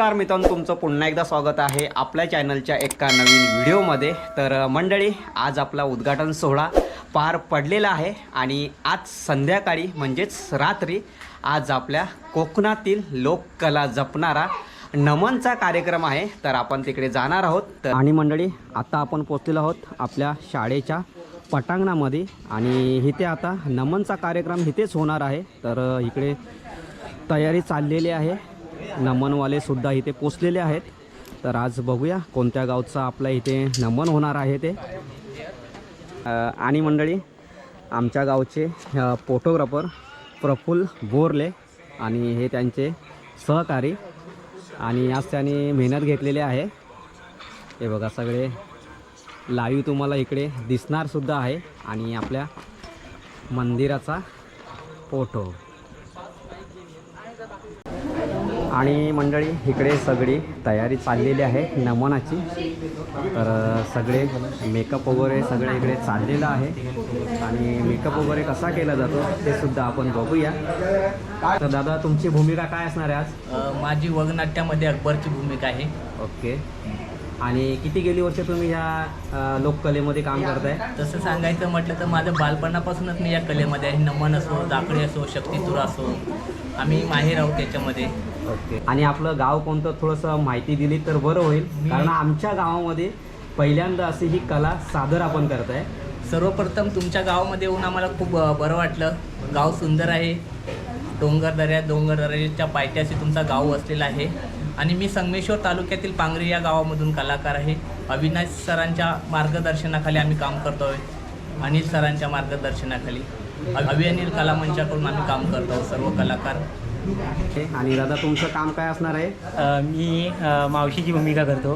नमस्कार मित्रांनो तुमचं पुन्हा एकदा स्वागत आहे आपल्या चॅनलच्या एका नवीन व्हिडिओमध्ये. तर मंडळी आज आपला उद्घाटन सोहळा पार पडलेला आहे आणि आज संध्याकाळी म्हणजेच रात्री आज आपल्या कोकणातील लोककला जपणारा नमनचा कार्यक्रम आहे. तर आपण तिकडे जाणार आहोत. तर आणि मंडळी आता आपण पोचलेलो आहोत आपल्या शाळेच्या पटांगणामध्ये आणि इथे आता नमनचा कार्यक्रम इथेच होणार आहे. तर इकडे तयारी चाललेली आहे. नमनवाले सुद्धा इथे पोचलेले आहेत. तर आज बघूया कोणत्या गावचा आपल्या इथे नमन होणार आहे ते. आणि मंडळी आमच्या गावचे फोटोग्राफर प्रफुल्ल बोरले आणि हे त्यांचे सहकारी आणि आज त्यांनी मेहनत घेतलेली आहे. हे बघा सगळे लाईव्ह तुम्हाला इकडे दिसणारसुद्धा आहे आणि आपल्या मंदिराचा फोटो आणि मंडळी इकडे सगळी तयारी चाललेली आहे नमनाची. तर सगळे मेकअप वगैरे सगळे इकडे चाललेलं आहे. आणि मेकअप वगैरे कसा केला जातो ते सुद्धा आपण बघूया. तर दादा तुमची भूमिका काय असणार आहे आज? माझी वगनाट्यामध्ये अकबरची भूमिका आहे. ओके. आणि किती गेली वर्ष तुम्ही ह्या अ, लोककलेमध्ये काम करताय? तसं सांगायचं म्हटलं तर माझं बालपणापासूनच मी या कलेमध्ये आहे. नमन असो जाकडी असो शक्तितूर असो आम्ही माहेर आहोत त्याच्यामध्ये. ओके. आणि आपलं गाव कोणतं? थोडंसं माहिती दिली तर बरं होईल. कारण आमच्या गावामध्ये पहिल्यांदा अशी ही कला सादर आपण करताय. सर्वप्रथम तुमच्या गावामध्ये येऊन आम्हाला खूप बरं वाटलं. गाव सुंदर आहे. डोंगर दऱ्या डोंगर दऱ्याच्या पायथ्याशी तुमचा गाव वसलेला आहे. आणि मी संगमेश्वर तालुक्यातील पांगरी या गावामधून कलाकार आहे. अविनाश सरांच्या मार्गदर्शनाखाली आम्ही काम करतो आहे अनिल सरांच्या मार्गदर्शनाखाली. अवि अनिल कला मंचाकडून आम्ही काम करतो सर्व कलाकार. ओके. आणि दादा तुमचं काम काय असणार आहे? मी मावशीची भूमिका करतो.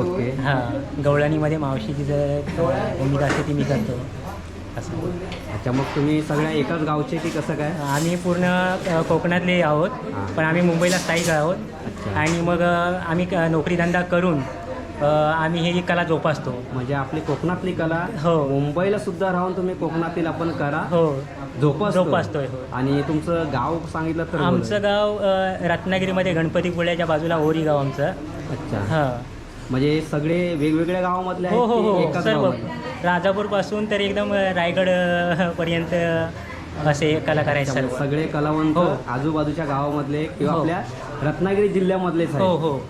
ओके. हां गवळणीमध्ये मावशीची जर भूमिका असते ती मी करतो. अच्छा मग तुम्ही सगळ्या एकाच गावचे की कसं काय आम्ही पूर्ण अ, कोकणातले आहोत हां. पण आम्ही मुंबईला स्थायिक आहोत अच्छा. आणि मग अ, आम्ही क- नोकरीधंदा करून अ, आम्ही ही कला जोपासतो म्हणजे आपली कोकणातली कला हो. मुंबईला सुद्धा राहून तुम्ही कोकणातील आपण करा हो जोपासतो जोपासतोय, हो. आणि तुमचं गाव सांगितलं तर बरं. आमचं गाव अ, रत्नागिरीमध्ये गणपतीपुळ्याच्या बाजूला ओरी गाव आमचं अच्छा हां म्हणजे सगळे वेगवेगळ्या गावामधले हो हो की हो एकाच सर्व गावामधले? राजापूरपासून तर एकदम रायगड पर्यंत असे कलाकार आहेत सर्व. सगळे कलावंत हो. आजूबाजूच्या गावामधले किंवा हो. आपल्या रत्नागिरी जिल्ह्यामधलेच हो आहेत. हो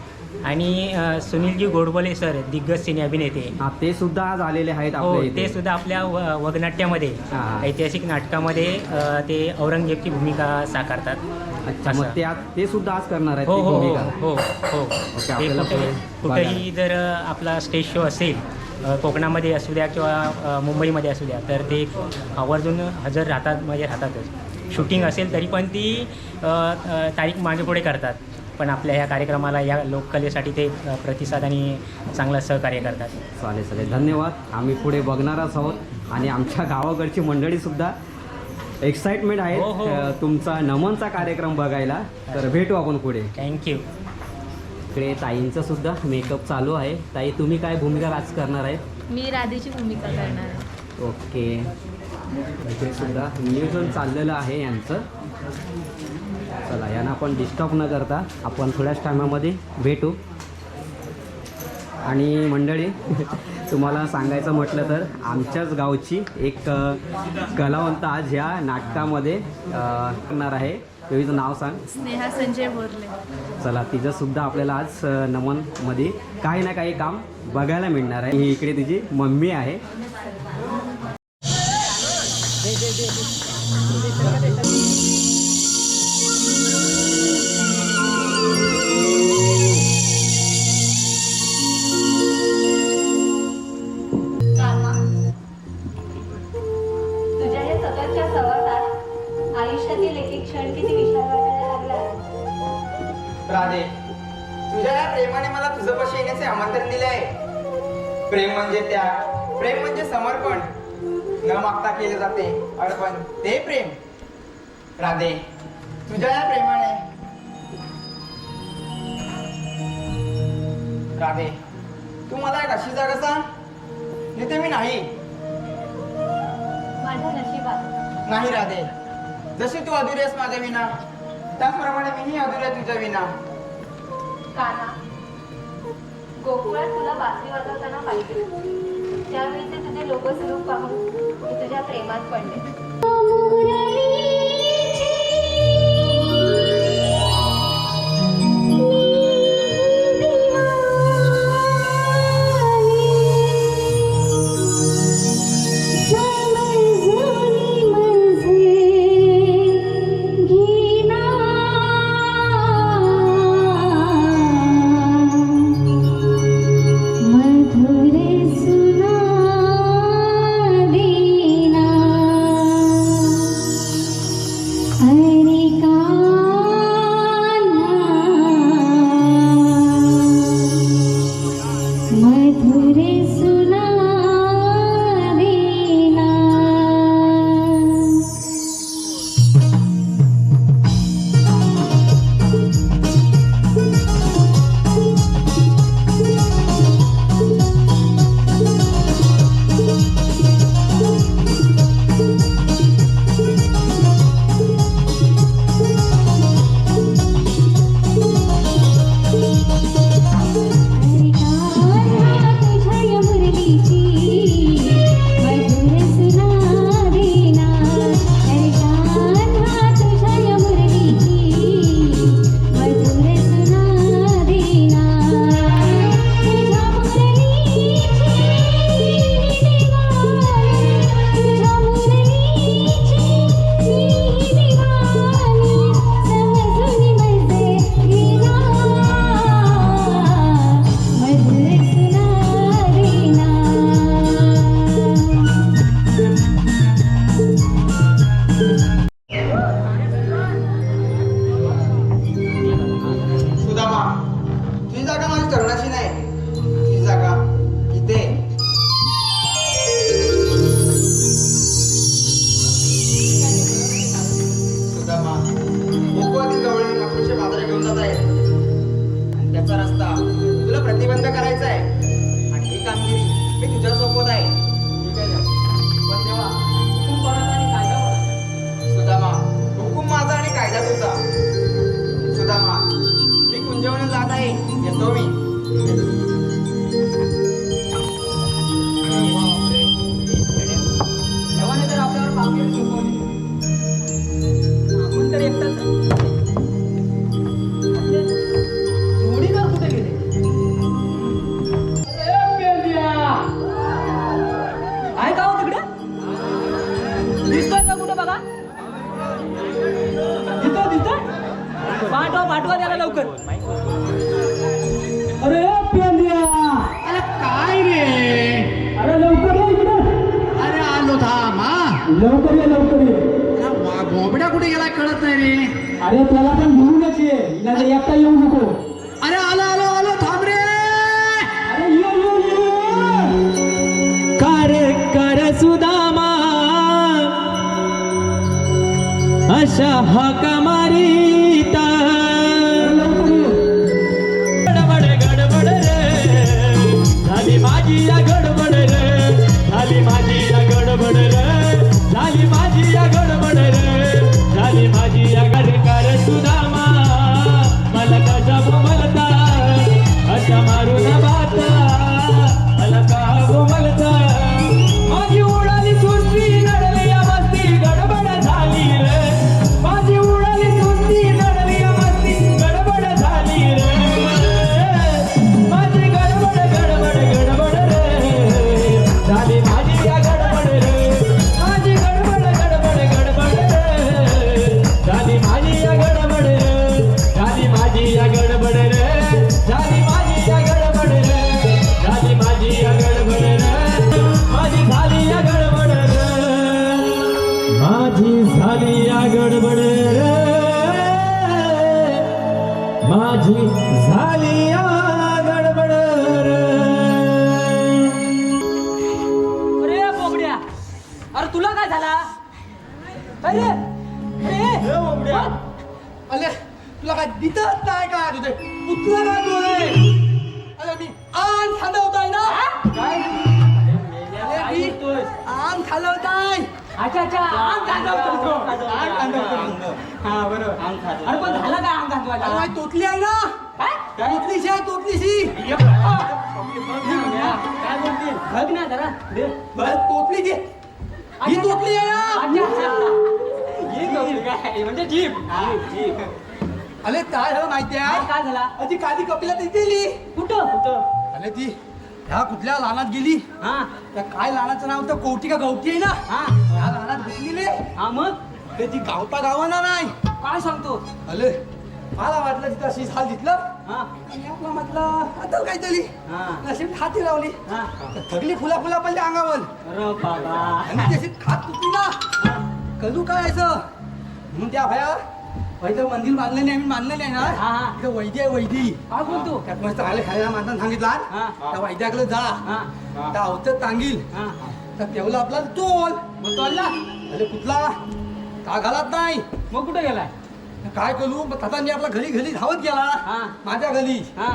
आणि अ, सुनीलजी गोडबोले सर दिग्गज सिने अभिनेते. हा ते सुद्धा आज आलेले आहेत हो आपल्या ते इथे. सुद्धा आपल्या व- वगनाट्यामध्ये हा. ऐतिहासिक नाटकामध्ये अ, ते औरंगजेबची भूमिका साकारतात. अच्छा असं. मग ते आज ते सुद्धा आज करणार आहेत हो ती हो हो भूमिका. हो हो. ओके, ते आपल्याला कुठेही पुढे कुठेही जर आपला स्टेज शो असेल कोकणामध्ये असू द्या किंवा मुंबईमध्ये असू द्या तर ते आवर्जून हजर राहतात म्हणजे राहतातच. शूटिंग असेल तरी पण ती तारीख मागे पुढे करतात. पण आपल्या ह्या कार्यक्रमाला या लोककलेसाठी ते प्रतिसाद आणि चांगलं सहकार्य करतात. चालेल चालेल. धन्यवाद. आम्ही पुढे बघणारच आहोत. आणि आमच्या गावाकडची मंडळी सुद्धा एक्साइटमेंट आहे हो, हो. तुमचा नमनचा कार्यक्रम बघायला. तर भेटू आपण पुढे. थँक्यू इकडे ताईंचं सुद्धा मेकअप चालू आहे. ताई तुम्ही काय भूमिका आज करणार आहे मी राधेची भूमिका करणार आहे. ओके. इकडे सुद्धा नियोजन चाललेलं आहे यांचं. चला यांना आपण डिस्टर्ब न करता आपण थोड्याच टायमामध्ये भेटू. आणि मंडळी तुम्हाला सांगायचं म्हटलं तर आमच्याच गावची एक कलावंत आज ह्या नाटकामध्ये करणार आहे. तिचं नाव सांग. स्नेहा संजय बोरले. चला तिचं सुद्धा आपल्याला आज अ, नमनमध्ये काही ना काही काम बघायला मिळणार आहे. ही इकडे तिची मम्मी आहे. म्हणजे त्या प्रेम म्हणजे समर्पण. न मागता केले जाते अर्पण. ते प्रेम. राधे तुझ्या या प्रेमाने. राधे तू मला एक अशी जाग असा जिथे मी नाही. नाही राधे. जशी तू अधुरेस माझ्या विना त्याचप्रमाणे मीही अधुरे तुझ्या विना. काना गोकुळात तुला बासरी वाजवताना पाहिजे. त्यावेळी ते तुझे लोकस्वरूप पाहून तुझ्या प्रेमात पडले. लवकर ये लवकर ये. भोबडा कुठे गेला कळत नाही रे. अरे त्याला पण घेऊनच ये एकटा येऊ नको. अरे आलो आलो आलो थांब रे. अरे कर कर सुदामा. अशा हका अरे तुला काय दिसत नाही काय तुझे कुठलं काय डोळे. अरे मी आन खालवताय ना? काय? अरे मी अच्छा अच्छा आम खाजवतो तो. आम खाजवतो हा बरोबर. आम खाजवतो अरे पण झालं काय आम खाजवायला अरे तोतली आहे ना. तोतलीशी आहे तोतलीशी. काय बोलते? बघ ना जरा. बघ तोतली दे ही तोतली आहे ना. काय? म्हणजे जीप. अरे काय झालं माहिती काय आहे काय झाला? ती काली कपिला तिथे गेली. कुठं? कुठं? अरे ती ह्या कुठल्या लानात गेली? हा. त्या काय लानाचं नाव? तर कवटी का गवटी आहे ना? हा. ह्या लानात घुसलेले हा मग? अरे ती गावता गावाना नाही. काय सांगतो? अरे मला वाटलं तिथं अशी झाल दिसलं. हा. आणि आपला म्हटलं आता काहीतरी. हा. नशीब हाती लावली. हा. तर थगली फुला फुला पडली अंगावर. अरे बाबा. आणि त्याची खात तुटली ना. कलू काय असं म्हणून त्या भया पहिलं मंदिर बांधलं नाही आम्ही बांधलं नाही हा, ना? हा. तिथं वैद्य आहे वैदी. काय बोलतो त्यात मस्त आले खायला माणसानं सांगितलं हा. त्या वैद्याकडे जा. हा. त्या औषध सांगील. हा. तर तेवढं आपला तोल. मग तो आला अरे कुठला? का घालत नाही? मग कुठे गेलाय? काय करू? मग आता मी आपला घरी घरी धावत गेला. हा. माझ्या घरी. हा.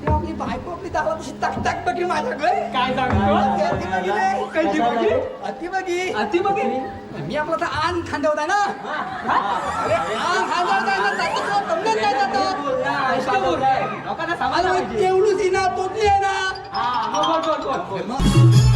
तेव्हा आपली बायको आपली दावा तशी टाक टाक बघी माझ्याकडे काय सांगतो? अति बघी रे. कशी बघी? अति बघी. अति बघी. मी आपला तर आण खांद्यावर आहे ना. अरे आण खांद्यावर आहे ना. जातो तो तमण्यात नाही जातो. लोकांना अरे समाज मग तेवढूच ही ना तोतली आहे ना. हा बोल बोल बोल बोल मग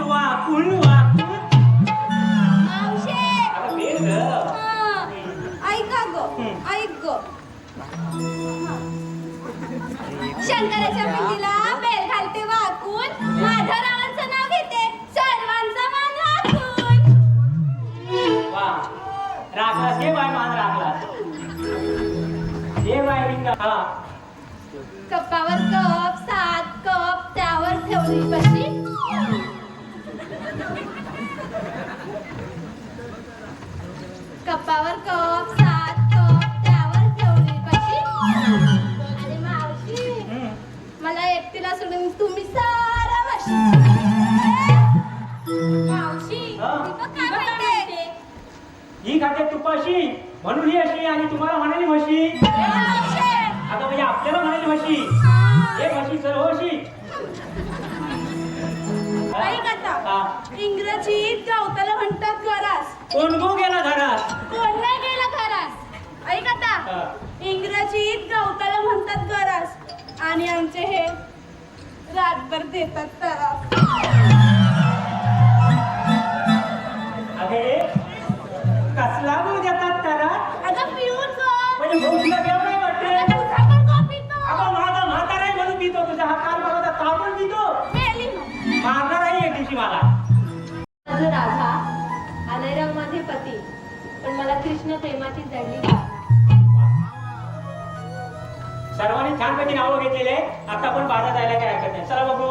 कितींदा घालशील वाकून वाकून मावशे आता बेल ग. हा. ऐका गो ऐक गो. शंकराच्या पिंडीला बेल घालते वाकून. माधवरावांचं नाव घेते सर्वांचा मान राखून. वा. राखलास हे बाय मान राखलास हे बाय रिंगा हा. कपावर कप सात कप त्यावर ठेवली कशी कपावर कप सात कप त्यावर ठेवली कशी अरे मावशी. मला एकटीला सोडून तुम्ही सारा वशी मावशी हा? काय म्हणते? ही खाते तुपाशी. म्हणून ही अशी आणि तुम्हाला म्हणाली म्हशी. ए, मावशी. आता म्हणजे आपल्याला म्हणाली म्हशी. हे म्हशी सर्व अशी. इंग्रजीत गवताला म्हणतात गरास कोण गो गेला घरात? कोण नाही गेला खरास ऐक आता. इंग्रजीत गवताला म्हणतात गरास आणि आमचे हे रातभर देतात तरास. अगे कसला गो देतात त्याला अगं पिऊन गो. म्हणजे भाऊ तुला बेव नाही वाटते? अगं तुझा पण गो पितो. अगं माझा म्हातारा आहे म्हणून पितो तुझा. हा काल बघा ताबून पितो. मेली मग. मारणार आहे झालो राधा आलायराम माझे पती पण मला कृष्ण प्रेमाची जडली सर्वांनी छान पैकी नावं घेतलेले आता आपण बाजार जायला काय हरकत नाही. चला बघू.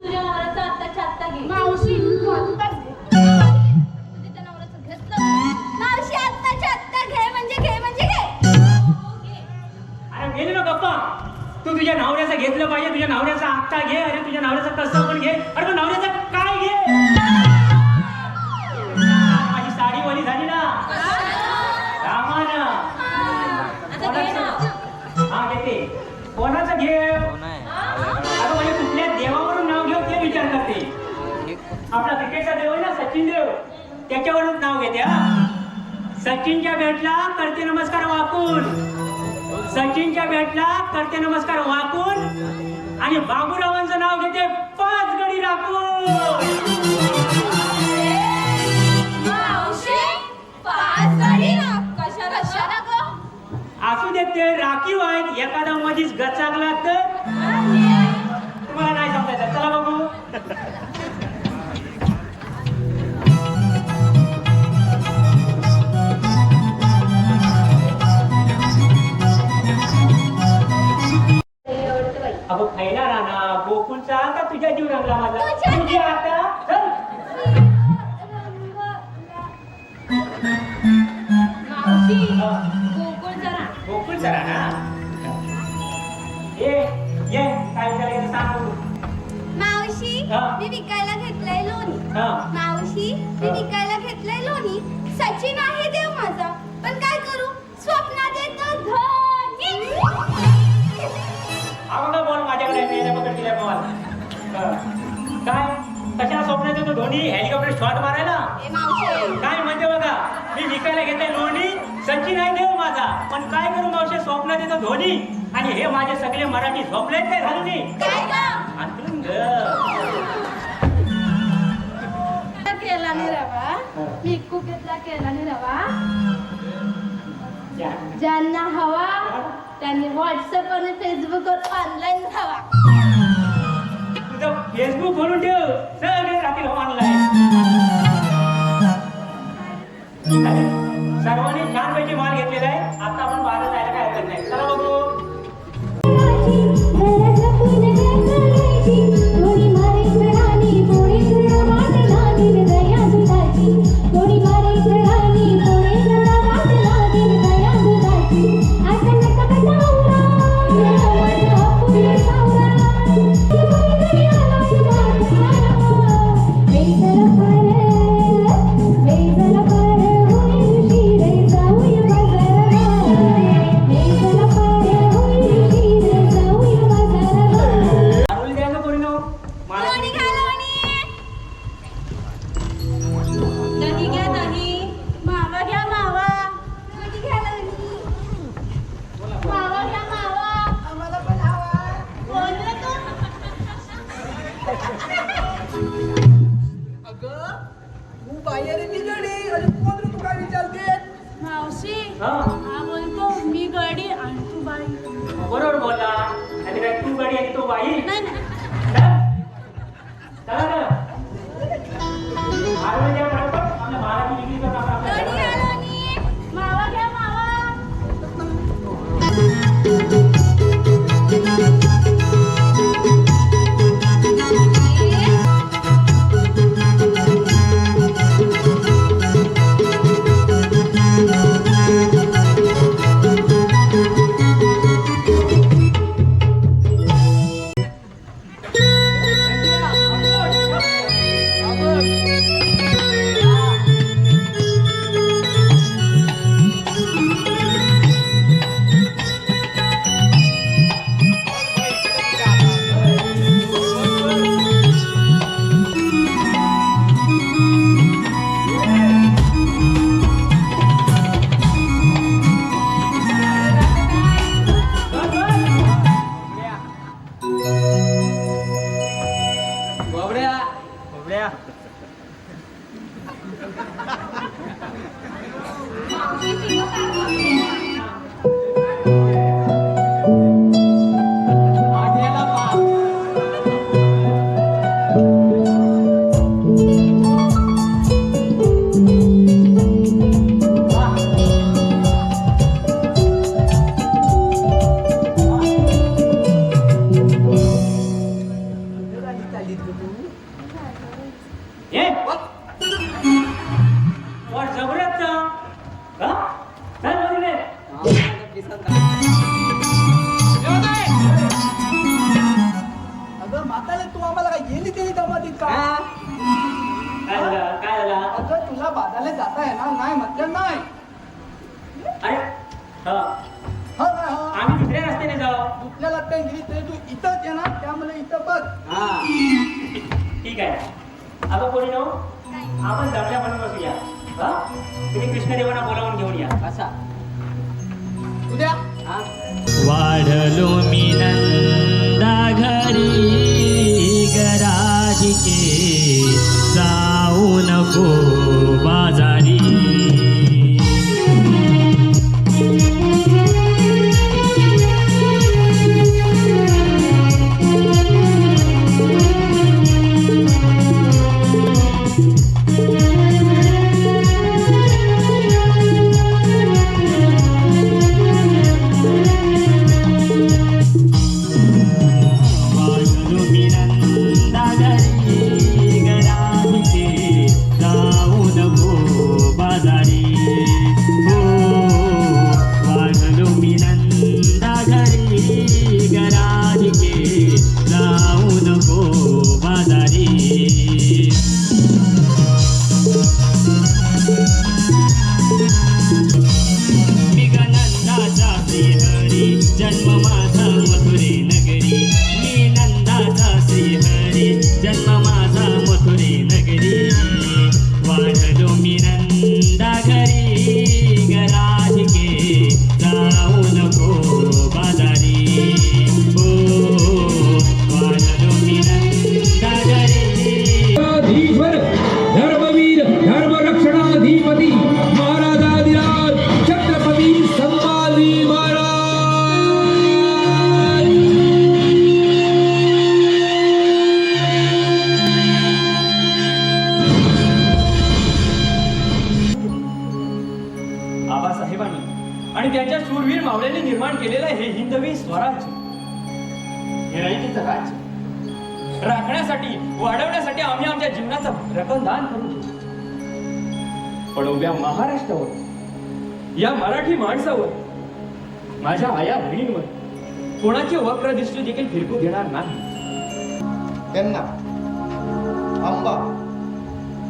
तुझ्या महाराजचा आत्ताच्या आत्ता घे. मावशी तू तुझ्या नवऱ्याचं घेतलं पाहिजे तुझ्या नवऱ्याचा आत्ता घे अरे तुझ्या नवऱ्याचं कसं पण घे. अरे पण नवऱ्याचं काय घे? माझी साडी वली झाली ना. रामानं. हा घेते. कोणाचं घे? अगं म्हणजे कुठल्या देवावरून नाव घेऊ ते विचार करते. आपला क्रिकेटचा देव आहे ना सचिन देव त्याच्यावरून नाव घेते हा. सचिनच्या भेटला करते नमस्कार वाकून. सचिनच्या भेटला. करते नमस्कार वाकून. आणि बाबूरावांचं नाव घेते पाच गडी राखून. असू देत ते राखीव आहेत. एखादा मधीच गचाकला तर. तुझ्या जीव रंगला माझा तुझ्या- तुझी आता चल. मावशी. गोकुळ जरा ये ये काय करायचं सांग बघू. मावशी हा. मी विकायला घेतलंय लोणी हा. येतो धोनी हेलिकॉप्टर शॉट मारायला? काय म्हणते बघा मी विकायला घेतले लोणी सचिन आहे देव माझा. पण काय करू मावशे स्वप्नात येतो धोनी. आणि हे माझे सगळे मराठी झोपलेत काय झालं नाही. केला नाही रवा? मी कुकेतला केला नाही रवा. ज्यांना हवा त्यांनी व्हॉट्सअप आणि फेसबुकवर ऑनलाईन तुझं फेसबुक खोलून ठेव. सगळे राहतील हो ऑनलाईन सर्वांनी छानपैकी माल घेतलेला आहे. आता आपण बाहेर जायला वाढलो मी नंदा घरी गराधिके जाऊ नको बाजार हे रयतेचं राज्य राखण्यासाठी वाढवण्यासाठी आम्ही आमच्या जीवनाचं रक्तदान करू पण उभ्या महाराष्ट्रावर या मराठी माणसावर माझ्या आया बहिणींवर कोणाची वक्र दृष्टी देखील फिरकू देणार नाही. त्यांना आंबा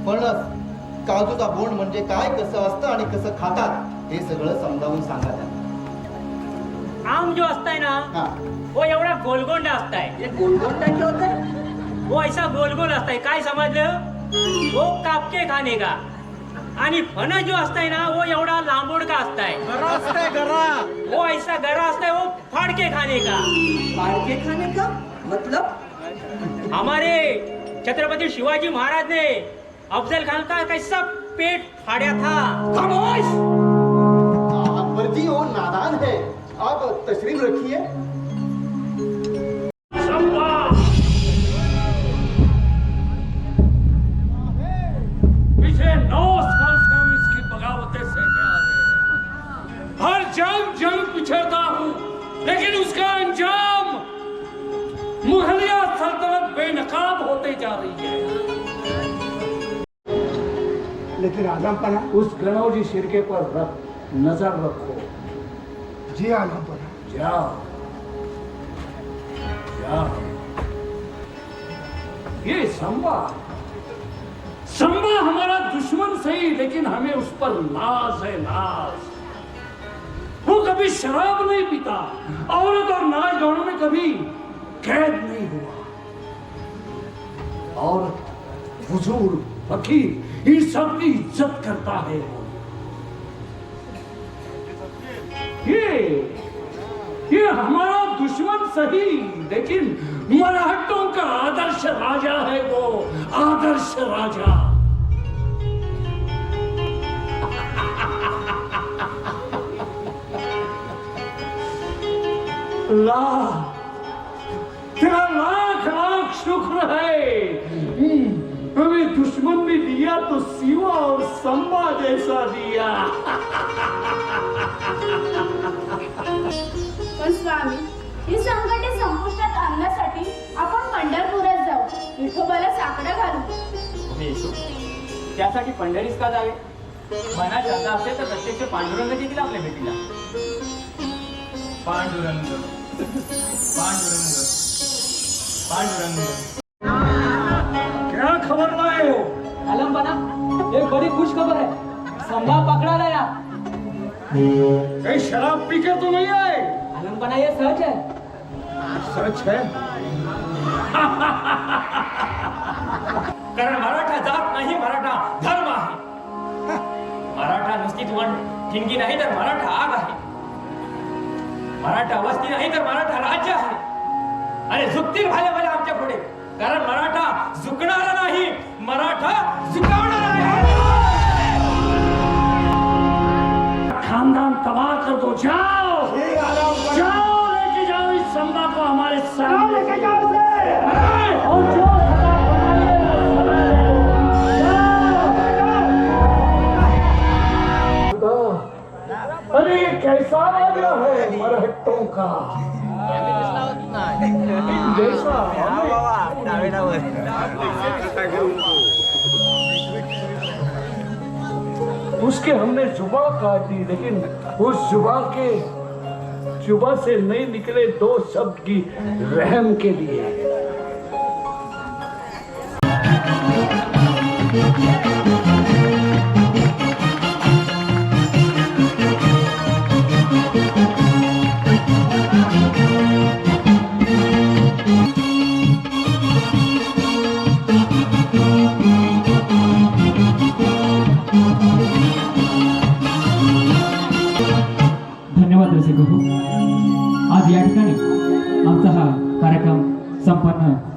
फणस काजूचा बोंड म्हणजे काय कसं असतं आणि कसं खातात हे सगळं समजावून सांगा त्यांना. आम जो असताय ना हा. वो एवढा गोलगोंडा असताय. गोलगोंडा होते? वो ऐसा गोलगोल असताय. काय समजलं? वो कापके खाणे का? आणि फणस जो असताय ना वो एवढा लांबोड का असताय? वो ऐसा गरा असताय वो फाड़के खाने का? बाळके खाने का? मतलब? हमारे छत्रपति शिवाजी महाराज ने अफजल खान का कैसा पेट फाड़ा था? खामोश! अकबर जी वो नादान है। आप तशरीफ रखिए। उस गणौजी शिरके पर रख नज़र रखो। जी आज़म पना जा जा ये संबा संबा हमारा दुश्मन सही लेकिन हमें उस पर नाज है नाज वो कभी शराब नहीं पीता। औरत और नाच गानों में कभी कैद नहीं हुआ। औरत हुजूर फकीर इन सब की इज़्ज़त करता है वो। ये ये हमारा दुश्मन सही, लेकिन मराठों का आदर्श राजा है वो, आदर्श राजा। ला, तेरा लाख लाख शुक्र है। हमें दुश्मन ने दिया तो सिवा और संबा जैसा दिया. पण स्वामी ही संकटे संपुष्टात आणण्यासाठी आपण पंढरपुरात जाऊ. विठोबाला साकडं घालू. त्यासाठी पंढरीस का जावे? मनात श्रद्धा असेल तर प्रत्यक्ष पांडुरंग येतील आपल्या भेटीला. पांडुरंग. पांडुरंग. पांडुरंग. खबर लाए हो. अलंबना एक बड़ी खुश खबर है संभा पकड़ा गया कहीं शराब पी के तो नहीं आए आलम बना ये सच है सच है कारण मराठा जात नाही मराठा धर्म आहे. मराठा नुसती तुम्हाला ठिणगी नाही तर मराठा आग आहे. मराठा वस्ती नाही तर मराठा राज्य आहे. अरे झुकतील भाले भाले आमच्या पुढे. कारण मराठा झुकणारा नाही मराठा झुकवणारा आहे. खानदान तबाह कर दो जाओ जाओ. लेके जाओ इस संभा को हमारे सामने। लेके जाओ और जो। अरे ये कैसा राजा है मरहट्टों का? उसके हमने जुबा काट दी, लेकिन उस जुबा के जुबा से नहीं निकले दो शब्द की रहम के लिए।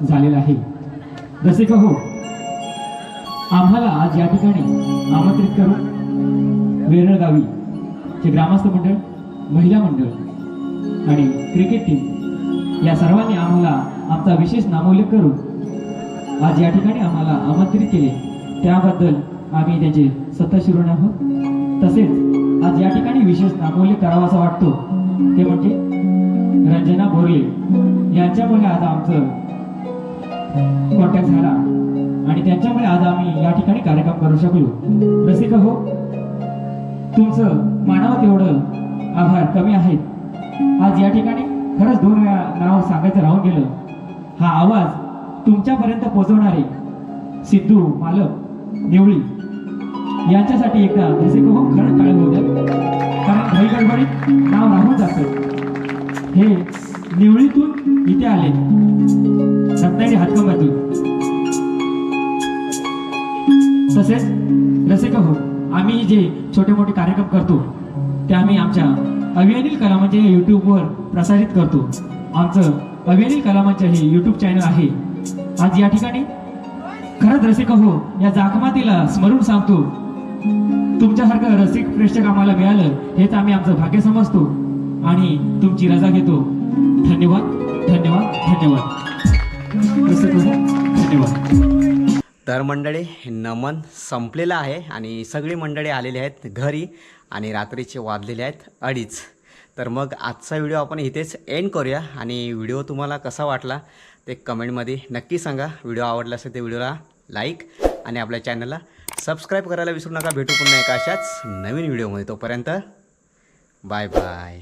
झालेला आहे. जसे का हो? आम्हाला आज या ठिकाणी आमंत्रित करून वेरळ गावी चे ग्रामस्थ मंडळ महिला मंडळ आणि क्रिकेट टीम या सर्वांनी आम्हाला आमचा विशेष नामोल्लेख करून आज या ठिकाणी आम्हाला आमंत्रित केले. त्याबद्दल आम्ही त्याचे सत्ताशिरोण आहोत. तसेच आज या ठिकाणी विशेष नामोल्लेख करावा असा वाटतो. ते म्हणजे रंजना बोरले. यांच्यामुळे आज आमचं कॉन्टॅक्ट झाला. आणि त्यांच्यामुळे आज आम्ही या ठिकाणी कार्यक्रम करू शकलो. रसिक हो तुमचं मानव तेवढं आभार कमी आहेत. आज या ठिकाणी खरंच दोन वेळा नाव सांगायचं राहून गेलं. हा आवाज तुमच्यापर्यंत पोहोचवणारे सिद्धू मालक निवळी यांच्यासाठी एकदा रसिक हो खरंच टाळे होऊ द्या. कारण घाई गडबडीत नाव राहून जातं. हे निवळीतून इथे आले. रत्नागिरी हातकंबातून तसेच रसिक हो आम्ही जे छोटे मोठे कार्यक्रम करतो ते आम्ही आमच्या अभियानील कला म्हणजे यूट्यूबवर प्रसारित करतो. आमचं अभियानील कला मंच हे यूट्यूब चॅनल आहे. आज या ठिकाणी खरंच रसिक हो या जाकमातीला स्मरून सांगतो. तुमच्यासारखं रसिक प्रेक्षक आम्हाला मिळालं हेच आम्ही आमचं भाग्य समजतो. आणि तुमची रजा घेतो. धन्यवाद धन्यवाद धन्यवाद. धन्यवाद तर मंडळी नमन संपलेलं आहे आणि सगळी मंडळी आलेली आहेत घरी आणि रात्रीचे वाजलेले आहेत अडीच. तर मग आजचा व्हिडिओ आपण इथेच एंड करूया आणि व्हिडिओ तुम्हाला कसा वाटला ते कमेंटमध्ये नक्की सांगा. व्हिडिओ आवडला असेल ते व्हिडिओला लाईक आणि आपल्या चॅनलला सबस्क्राईब करायला विसरू नका. भेटू पुन्हा एका अशाच नवीन व्हिडिओमध्ये. तोपर्यंत बाय बाय.